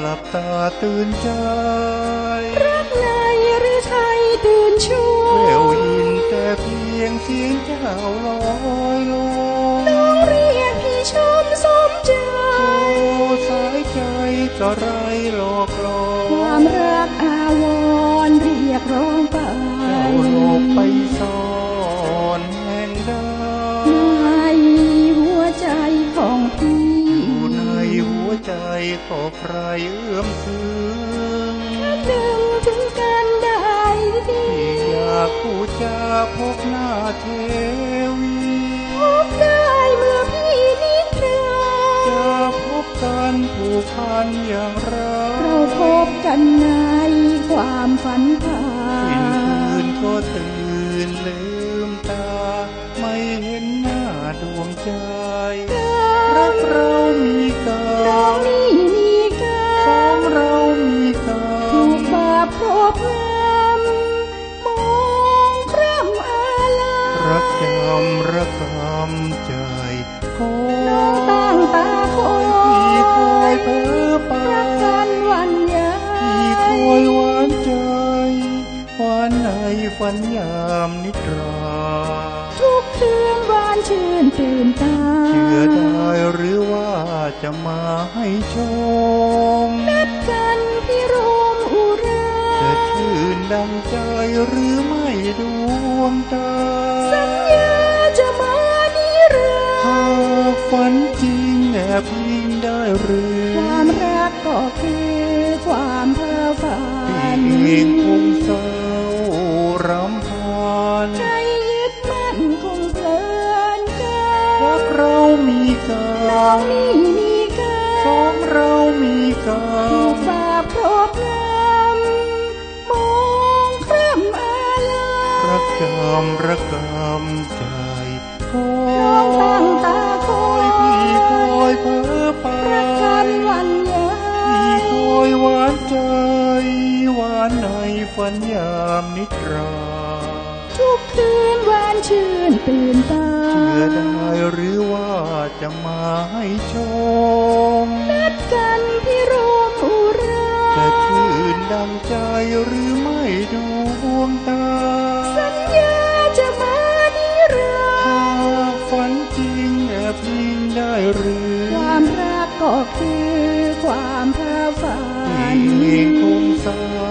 หลับตาตื่นใจรักในหรือไทยตื่นชูแววยินแต่เพียงเสียงเจ้าลอยลอยน้องเรียกพี่ชมสมใจโอ้สายใจก็ไรหลอ ใจก็ใครเอื้อมถึงนึงถึงกันได้ทีที่อยากพูดจาพบหน้าเทวีพบได้เมื่อพี่นิทราจะพบกันผูกพันอย่างไรเราพบกันในความฝันผ่าสิ้นคืนนก็ตื่นลืมตา ไม่เห็นหน้าดวงใจรักเรามีกัน้องนนี่ อบงำมองคร่ำอะไรรักจำรักกำใจคอน้องตั้งตาคอยพี่คอยเพ้อไปรักกันวันใหญ่พี่คอยหวานใจหวานในฝันยามนิทราทุกคืนหวานชื่นตื่นตาเชื่อได้หรือว่าจะมาให้ชม ความรักก็คือความเพ้อฝันเองคงเศร้ารำพันใจยึดมั่นคงเพลินกัรันกเรามีกัน้องนนี่มีกันสองเรามีกัถูนกบาปครอบงำมองคร่ำอะไรรักจำรักกำใจคอน้องตั้งตาคอยพี่คอยเพ้อ ใจหวานในฝันยามนิทรา ทุกคืนหวานชื่นตื่นตาเชื่อได้หรือว่าจะมาให้ชมนัดกันพี่โรมอุราจะชื่นดังใจหรือไม่ดวงตา สัญญาจะมานิรันดหาร์กฝันจริงแอบยิงได้หรือ ความรักก็คือความเพ้อฝัพี่น เองคงเศร้า